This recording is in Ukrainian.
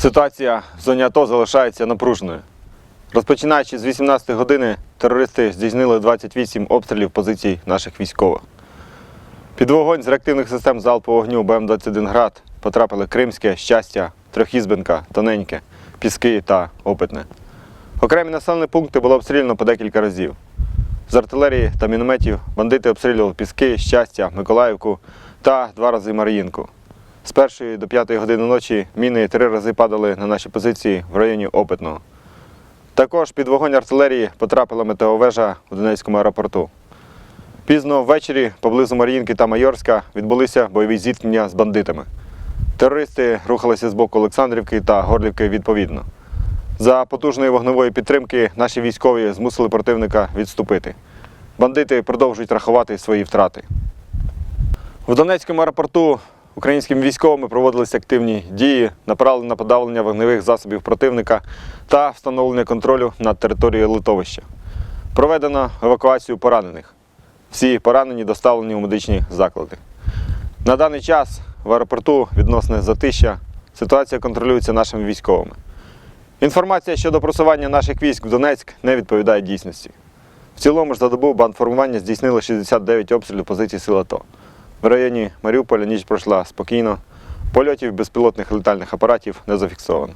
Ситуація в зоні АТО залишається напруженою. Розпочинаючи з 18 години, терористи здійснили 28 обстрілів позицій наших військових. Під вогонь з реактивних систем залпового вогню БМ-21 град потрапили Кримське, Щастя, Трьохізбенка, Тоненьке, Піски та Опитне. Окремі населені пункти було обстріляно по декілька разів. З артилерії та мінометів бандити обстрілювали Піски, Щастя, Миколаївку та два рази Мар'їнку. З першої до п'ятої години ночі міни три рази падали на наші позиції в районі Опитного. Також під вогонь артилерії потрапила метеовежа у Донецькому аеропорту. Пізно ввечері поблизу Мар'їнки та Майорська відбулися бойові зіткнення з бандитами. Терористи рухалися з боку Олександрівки та Горлівки відповідно. За потужної вогневої підтримки наші військові змусили противника відступити. Бандити продовжують рахувати свої втрати. В Донецькому аеропорту українськими військовими проводилися активні дії, направлені на подавлення вогневих засобів противника та встановлення контролю над територією литовища. Проведено евакуацію поранених. Всі поранені доставлені у медичні заклади. На даний час в аеропорту відносне затища. Ситуація контролюється нашими військовими. Інформація щодо просування наших військ в Донецьк не відповідає дійсності. В цілому ж за добу бандформування здійснило 69 обстрілів позицій сил АТО. В районі Маріуполя ніч пройшла спокійно. Польотів безпілотних летальних апаратів не зафіксовано.